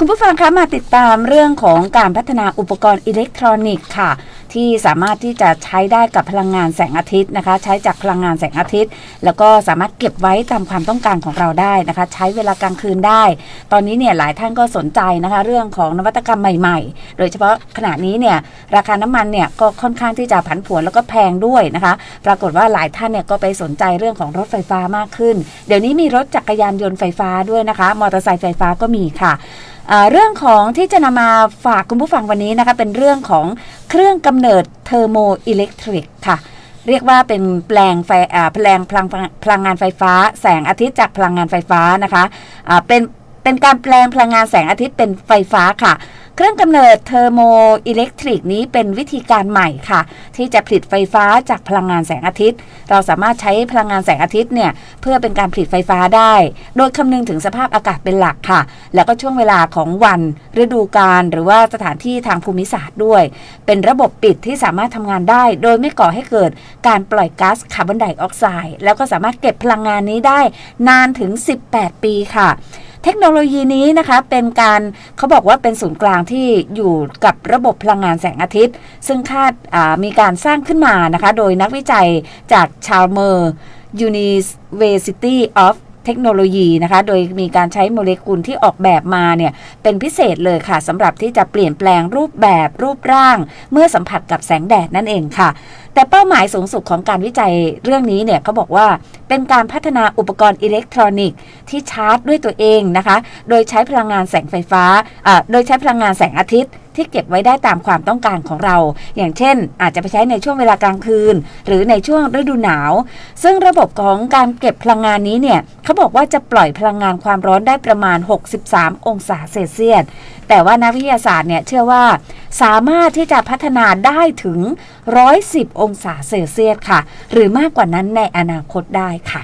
คุณผู้ฟังคะมาติดตามเรื่องของการพัฒนาอุปกรณ์อิเล็กทรอนิกส์ค่ะ ที่สามารถที่จะใช้ได้กับพลังงานแสงอาทิตย์นะคะ ใช้จากพลังงานแสงอาทิตย์ แล้วก็สามารถเก็บไว้ตามความต้องการของเราได้นะคะ ใช้เวลากลางคืนได้ ตอนนี้เนี่ยหลายท่านก็สนใจนะคะ เรื่องของนวัตกรรมใหม่ๆ โดยเฉพาะขณะนี้เนี่ยราคาน้ำมันเนี่ยก็ค่อนข้างที่จะผันผวนแล้วก็แพงด้วยนะคะ ปรากฏว่าหลายท่านเนี่ยก็ไปสนใจเรื่องของรถไฟฟ้ามากขึ้น เดี๋ยวนี้มีรถจักรยานยนต์ไฟฟ้าด้วยนะคะ มอเตอร์ไซค์ไฟฟ้าก็มีค่ะ เรื่องของที่จะนำมาฝากคุณผู้ฟังวันนี้นะคะเป็นเรื่องของเครื่องกำเนิดเทอร์โมอิเล็กทริกค่ะเรียกว่าเป็นแปลงไฟแปลงพลังพลังงานไฟฟ้า แสงอาทิตย์จากพลังงานไฟฟ้านะคะะเป็น เป็นการแปลงพลังงานแสงอาทิตย์เป็นไฟฟ้าค่ะ เครื่องกำเนิดเทอร์โมอิเล็กทริกนี้เป็นวิธีการใหม่ค่ะ ที่จะผลิตไฟฟ้าจากพลังงานแสงอาทิตย์ เราสามารถใช้พลังงานแสงอาทิตย์เนี่ยเพื่อเป็นการผลิตไฟฟ้าได้ โดยคำนึงถึงสภาพอากาศเป็นหลักค่ะ แล้วก็ช่วงเวลาของวันฤดูกาลหรือว่าสถานที่ทางภูมิศาสตร์ด้วย เป็นระบบปิดที่สามารถทำงานได้ โดยไม่ก่อให้เกิดการปล่อยก๊าซคาร์บอนไดออกไซด์แล้วก็สามารถเก็บพลังงานนี้ได้นานถึง 18 ปีค่ะ เทคโนโลยีนี้นะคะเป็นการเขาบอกว่าเป็นศูนย์กลางที่อยู่กับระบบพลังงานแสงอาทิตย์ ซึ่งคาดมีการสร้างขึ้นมานะคะ โดยนักวิจัยจากชาวเมอร์ University of เทคโนโลยีนะคะ โดยมีการใช้โมเลกุลที่ออกแบบมาเนี่ยเป็นพิเศษเลยค่ะสำหรับที่จะเปลี่ยนแปลงรูปแบบรูปร่าง เมื่อสัมผัสกับแสงแดดนั่นเองค่ะ แต่เป้าหมายสูงสุดของการวิจัยเรื่องนี้เนี่ยเขาบอกว่าเป็นการพัฒนาอุปกรณ์อิเล็กทรอนิกส์ที่ชาร์จด้วยตัวเองนะคะ โดยใช้พลังงานแสงไฟฟ้าอ่าโดยใช้พลังงานแสงอาทิตย์ ที่เก็บไว้ได้ตามความต้องการของเรา อย่างเช่น อาจจะไปใช้ในช่วงเวลากลางคืน หรือในช่วงฤดูหนาว ซึ่งระบบของการเก็บพลังงานนี้เนี่ยเขาบอกว่าจะปล่อยพลังงานความร้อนได้ประมาณ 63 องศาเซลเซียสแต่ว่านักวิทยาศาสตร์เนี่ยเชื่อว่าสามารถที่จะพัฒนาได้ถึง 110 องศาเซลเซียสค่ะ หรือมากกว่านั้นในอนาคตได้ค่ะ